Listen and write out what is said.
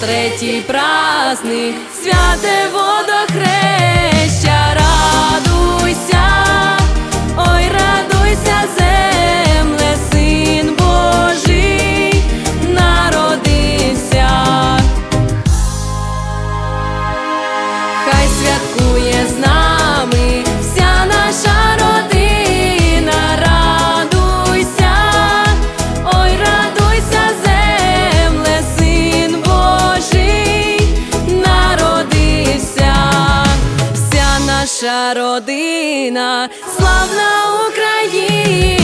третій праздник святе водохреща, радуйся, ой, радуйся, земле, син Божий народився. Хай святкує наша родина, славна Україна.